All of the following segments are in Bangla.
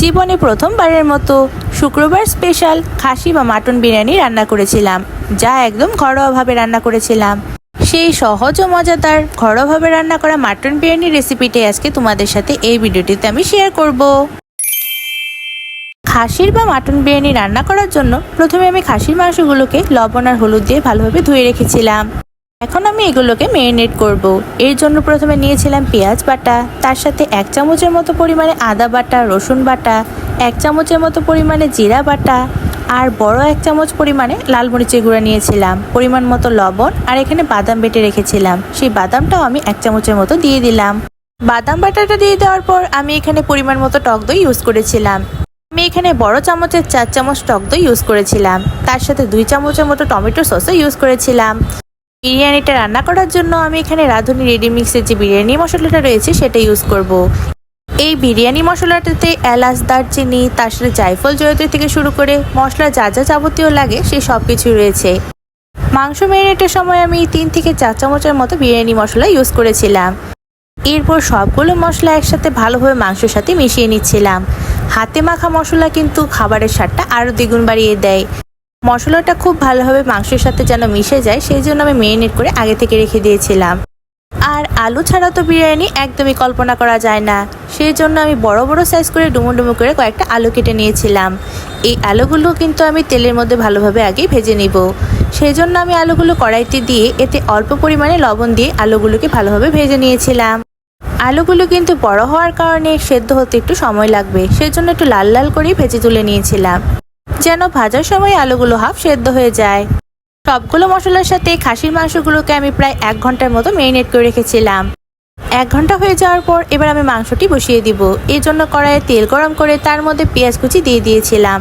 জীবনে প্রথমবারের মতো শুক্রবার স্পেশাল খাসি বা মাটন বিরিয়ানি রান্না করেছিলাম, যা একদম ঘরোয়াভাবে রান্না করেছিলাম। সেই সহজ ও মজাদার ঘরোয়াভাবে রান্না করা মাটন বিরিয়ানির রেসিপিটাই আজকে তোমাদের সাথে এই ভিডিওটিতে আমি শেয়ার করব। খাসির বা মাটন বিরিয়ানি রান্না করার জন্য প্রথমে আমি খাসির মাংসগুলোকে লবণ আর হলুদ দিয়ে ভালোভাবে ধুয়ে রেখেছিলাম। এখন আমি এগুলোকে মেরিনেট করব। এর জন্য প্রথমে নিয়েছিলাম পেঁয়াজ বাটা, তার সাথে এক চামচের মতো পরিমাণে আদা বাটা, রসুন বাটা, এক চামচের মতো পরিমাণে জিরা বাটা আর বড় এক চামচ পরিমাণে লাল মরিচের গুঁড়া নিয়েছিলাম। পরিমাণ মতো লবণ আর এখানে বাদাম বেটে রেখেছিলাম। সেই বাদামটাও আমি এক চামচের মতো দিয়ে দিলাম। বাদাম বাটাটা দিয়ে দেওয়ার পর আমি এখানে পরিমাণ মতো টক দই ইউজ করেছিলাম। আমি এখানে বড় চামচের চার চামচ টক দই ইউজ করেছিলাম। তার সাথে দুই চামচের মতো টমেটো সসও ইউজ করেছিলাম। বিরিয়ানিটা রান্না করার জন্য আমি এখানে রাঁধুনি রেডি মিক্সের যে বিরিয়ানি মশলাটা রয়েছে, সেটা ইউজ করব। এই বিরিয়ানি মশলাটাতে এলাচ, দারচিনি, তার সাথে জায়ফল জয়ত্রী থেকে শুরু করে মশলা যা যা যাবতীয় লাগে, সে সব কিছু রয়েছে। মাংস ম্যারিনেটের সময় আমি তিন থেকে চার চামচের মতো বিরিয়ানি মশলা ইউজ করেছিলাম। এরপর সবগুলো মশলা একসাথে ভালোভাবে মাংসের সাথে মিশিয়ে নিচ্ছিলাম। হাতে মাখা মশলা কিন্তু খাবারের স্বাদটা আরও দ্বিগুণ বাড়িয়ে দেয়। মশলাটা খুব ভালোভাবে মাংসের সাথে যেন মিশে যায়, সেই জন্য আমি মেরিনেট করে আগে থেকে রেখে দিয়েছিলাম। আর আলু ছাড়া তো বিরিয়ানি একদমই কল্পনা করা যায় না। সেই জন্য আমি বড় বড় সাইজ করে ডুমো ডুমো করে কয়েকটা আলু কেটে নিয়েছিলাম। এই আলুগুলো কিন্তু আমি তেলের মধ্যে ভালোভাবে আগেই ভেজে নিব। সেই জন্য আমি আলুগুলো কড়াইতে দিয়ে এতে অল্প পরিমাণে লবণ দিয়ে আলুগুলোকে ভালোভাবে ভেজে নিয়েছিলাম। আলুগুলো কিন্তু বড় হওয়ার কারণে সেদ্ধ হতে একটু সময় লাগবে সেজন্য একটু লাল লাল করেই ভেজে তুলে নিয়েছিলাম। যেন ভাজার সময় আলুগুলো হাফ সেদ্ধ হয়ে যায়। সবগুলো মশলার সাথে খাসির মাংসগুলোকে আমি প্রায় এক ঘণ্টার মতো মেরিনেট করে রেখেছিলাম। এক ঘণ্টা হয়ে যাওয়ার পর এবার আমি মাংসটি বসিয়ে দিব। এই জন্য কড়াইয়ে তেল গরম করে তার মধ্যে পেঁয়াজ কুচি দিয়ে দিয়েছিলাম।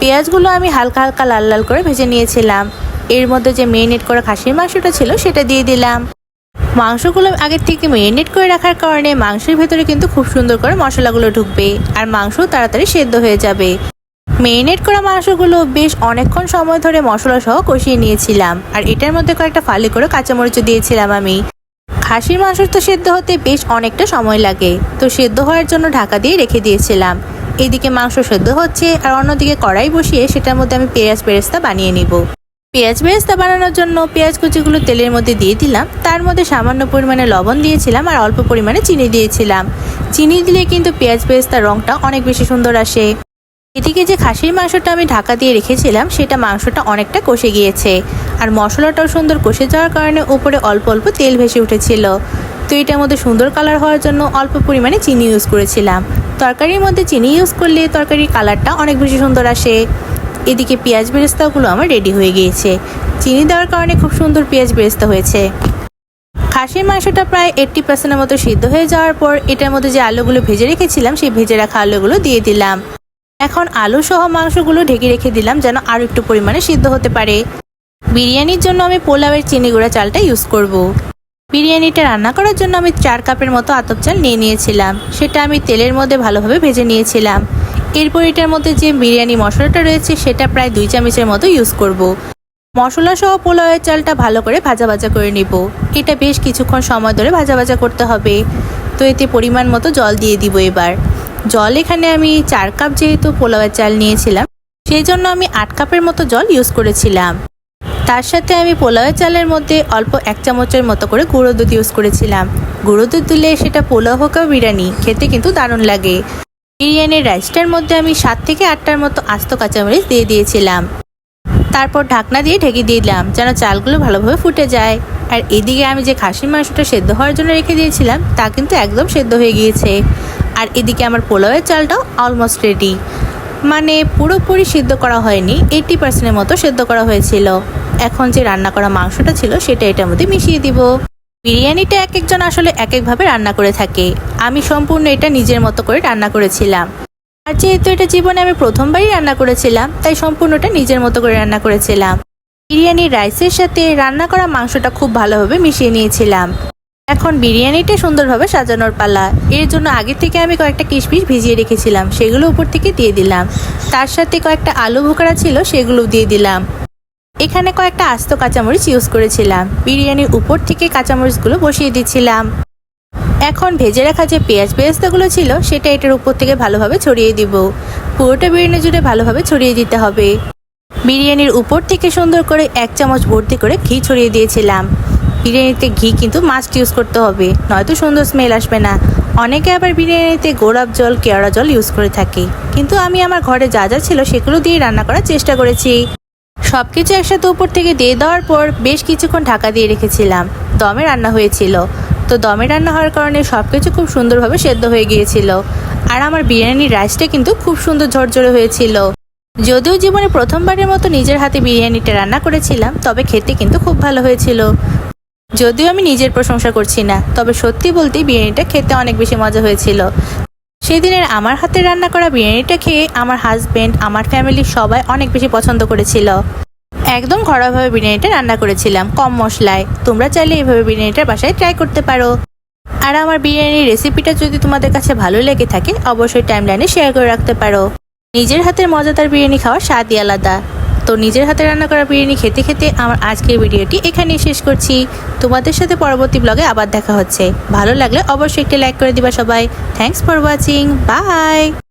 পেঁয়াজগুলো আমি হালকা হালকা লাল লাল করে ভেজে নিয়েছিলাম। এর মধ্যে যে মেরিনেট করা খাসির মাংসটা ছিল সেটা দিয়ে দিলাম। মাংসগুলো আগের থেকে মেরিনেট করে রাখার কারণে মাংসের ভেতরে কিন্তু খুব সুন্দর করে মশলাগুলো ঢুকবে। আর মাংস তাড়াতাড়ি সেদ্ধ হয়ে যাবে। মেরিনেট করা মাংসগুলো বেশ অনেকক্ষণ সময় ধরে মশলা সহ কষিয়ে নিয়েছিলাম। আর এটার মধ্যে কয়েকটা ফালি করে কাঁচামরিচও দিয়েছিলাম আমি। খাসির মাংস তো সেদ্ধ হতে বেশ অনেকটা সময় লাগে। তো সেদ্ধ হওয়ার জন্য ঢাকা দিয়ে রেখে দিয়েছিলাম। এদিকে মাংস সেদ্ধ হচ্ছে আর অন্যদিকে কড়াই বসিয়ে সেটার মধ্যে আমি পেঁয়াজ বেরেস্তা বানিয়ে নিব। পেঁয়াজ বেরেস্তা বানানোর জন্য পেঁয়াজ কুচিগুলো তেলের মধ্যে দিয়ে দিলাম। তার মধ্যে সামান্য পরিমাণে লবণ দিয়েছিলাম আর অল্প পরিমাণে চিনি দিয়েছিলাম। চিনি দিলে কিন্তু পেঁয়াজ বেরেস্তার রঙটা অনেক বেশি সুন্দর আসে। এদিকে যে খাসির মাংসটা আমি ঢাকা দিয়ে রেখেছিলাম, সেটা মাংসটা অনেকটা কষে গিয়েছে। আর মশলাটাও সুন্দর কষে যাওয়ার কারণে উপরে অল্প অল্প তেল ভেসে উঠেছিল। তো এটার মধ্যে সুন্দর কালার হওয়ার জন্য অল্প পরিমাণে চিনি ইউজ করেছিলাম। তরকারির মধ্যে চিনি ইউজ করলে তরকারির কালারটা অনেক বেশি সুন্দর আসে। এদিকে পেঁয়াজ বেরেস্তাগুলো আমার রেডি হয়ে গিয়েছে। চিনি দেওয়ার কারণে খুব সুন্দর পেঁয়াজ বেরেস্তা হয়েছে। খাসির মাংসটা প্রায় এইট্টি পার্সেন্টের মতো সিদ্ধ হয়ে যাওয়ার পর, এটার মধ্যে যে আলুগুলো ভেজে রেখেছিলাম, সেই ভেজে রাখা আলুগুলো দিয়ে দিলাম। এখন আলু সহ মাংসগুলো ঢেকে রেখে দিলাম যেন আরও একটু পরিমাণে সিদ্ধ হতে পারে। বিরিয়ানির জন্য আমি পোলাওয়ের চিনি গুঁড়া চালটা ইউজ করব। বিরিয়ানিটা রান্না করার জন্য আমি চার কাপের মতো আতপ চাল নিয়ে নিয়েছিলাম। সেটা আমি তেলের মধ্যে ভালোভাবে ভেজে নিয়েছিলাম। এরপর এটার মধ্যে যে বিরিয়ানি মশলাটা রয়েছে সেটা প্রায় দুই চামচের মতো ইউজ করব। মশলা সহ পোলাওয়ের চালটা ভালো করে ভাজা ভাজা করে নিব। এটা বেশ কিছুক্ষণ সময় ধরে ভাজা ভাজা করতে হবে। তো এতে পরিমাণ মতো জল দিয়ে দিব এবার। জল এখানে আমি চার কাপ যেহেতু পোলাওয়ের চাল নিয়েছিলাম সেই জন্য আমি আট কাপের মতো জল ইউজ করেছিলাম। তার সাথে আমি পোলাওয়ের চালের মধ্যে অল্প এক চামচের মতো করে গুঁড়ো দুধ ইউজ করেছিলাম। গুঁড়ো দুধ দিলে সেটা পোলাও হোক বিরিয়ানি, খেতে কিন্তু দারুণ লাগে। বিরিয়ানির রাইসটার মধ্যে আমি সাত থেকে আটটার মতো আস্ত কাঁচামরিচ দিয়ে দিয়েছিলাম। তারপর ঢাকনা দিয়ে ঢেকে দিলাম যেন চালগুলো ভালোভাবে ফুটে যায়। আর এদিকে আমি যে খাসির মাংসটা সেদ্ধ হওয়ার জন্য রেখে দিয়েছিলাম, তা কিন্তু একদম সেদ্ধ হয়ে গিয়েছে। আর এদিকে আমার পোলাওয়ের চালটাও অলমোস্ট রেডি মানে পুরোপুরি সিদ্ধ করা হয়নি এইটি পার্সেন্টের মতো সেদ্ধ করা হয়েছিল। এখন যে রান্না করা মাংসটা ছিল, সেটা এটার মধ্যে মিশিয়ে দিব। বিরিয়ানিটা এক একজন আসলে এক একভাবে রান্না করে থাকে। আমি সম্পূর্ণ এটা নিজের মতো করে রান্না করেছিলাম। আর যেহেতু এটা জীবনে আমি প্রথমবারই রান্না করেছিলাম, তাই সম্পূর্ণটা নিজের মতো করে রান্না করেছিলাম। বিরিয়ানির রাইসের সাথে রান্না করা মাংসটা খুব ভালোভাবে মিশিয়ে নিয়েছিলাম। এখন বিরিয়ানিটা সুন্দরভাবে সাজানোর পালা। এর জন্য আগে থেকে আমি কয়েকটা কিশমিশ ভিজিয়ে রেখেছিলাম, সেগুলো উপর থেকে দিয়ে দিলাম। তার সাথে কয়েকটা আলু বোকরা ছিল, সেগুলো দিয়ে দিলাম। এখানে কয়েকটা আস্ত কাঁচামরিচ ইউজ করেছিলাম। বিরিয়ানির উপর থেকে কাঁচামরিচগুলো বসিয়ে দিচ্ছিলাম। এখন ভেজে রাখা যে পেঁয়াজ পেঁয়াজটাগুলো ছিল, সেটা এটার উপর থেকে ভালোভাবে ছড়িয়ে দিব। পুরোটা বিরিয়ানি জুড়ে ভালোভাবে ছড়িয়ে দিতে হবে। বিরিয়ানির উপর থেকে সুন্দর করে এক চামচ ভর্তি করে ঘি ছড়িয়ে দিয়েছিলাম। বিরিয়ানিতে ঘি কিন্তু মাস্ট ইউজ করতে হবে, নয়তো সুন্দর স্মেল আসবে না। অনেকে আবার বিরিয়ানিতে গোলাপ জল, কেওড়া জল ইউজ করে থাকে। কিন্তু আমি আমার ঘরে যা যা ছিল সেগুলো দিয়ে রান্না করার চেষ্টা করেছি। সব কিছু একসাথে উপর থেকে দিয়ে দেওয়ার পর বেশ কিছুক্ষণ ঢাকা দিয়ে রেখেছিলাম। দমে রান্না হয়েছিল। তো দমে রান্না হওয়ার কারণে সব কিছু খুব সুন্দরভাবে সেদ্ধ হয়ে গিয়েছিল। আর আমার বিরিয়ানির রাইসটা কিন্তু খুব সুন্দর ঝরঝরে হয়েছিল। যদিও জীবনে প্রথমবারের মতো নিজের হাতে বিরিয়ানিটা রান্না করেছিলাম, তবে খেতে কিন্তু খুব ভালো হয়েছিল। যদিও আমি নিজের প্রশংসা করছি না, তবে সত্যি বলতে বিরিয়ানিটা খেতে অনেক বেশি মজা হয়েছিল। সেদিনের আমার হাতে রান্না করা বিরিয়ানিটা খেয়ে আমার হাজবেন্ড আমার ফ্যামিলির সবাই অনেক বেশি পছন্দ করেছিল। একদম ঘরোয়াভাবে বিরিয়ানিটা রান্না করেছিলাম, কম মশলায়। তোমরা চাইলে এইভাবে বিরিয়ানিটা বাসায় ট্রাই করতে পারো। আর আমার বিরিয়ানির রেসিপিটা যদি তোমাদের কাছে ভালো লেগে থাকে, অবশ্যই টাইমলাইনে শেয়ার করে রাখতে পারো। নিজের হাতের মজাদার বিরিয়ানি খাওয়ার স্বাদই আলাদা। তো নিজের হাতে রান্না করা বিরিয়ানি খেতে খেতে আমার আজকের ভিডিওটি এখানেই শেষ করছি। তোমাদের সাথে পরবর্তী ব্লগে আবার দেখা হচ্ছে। ভালো লাগলে অবশ্যই একটি লাইক করে দিবা সবাই। Thanks for watching by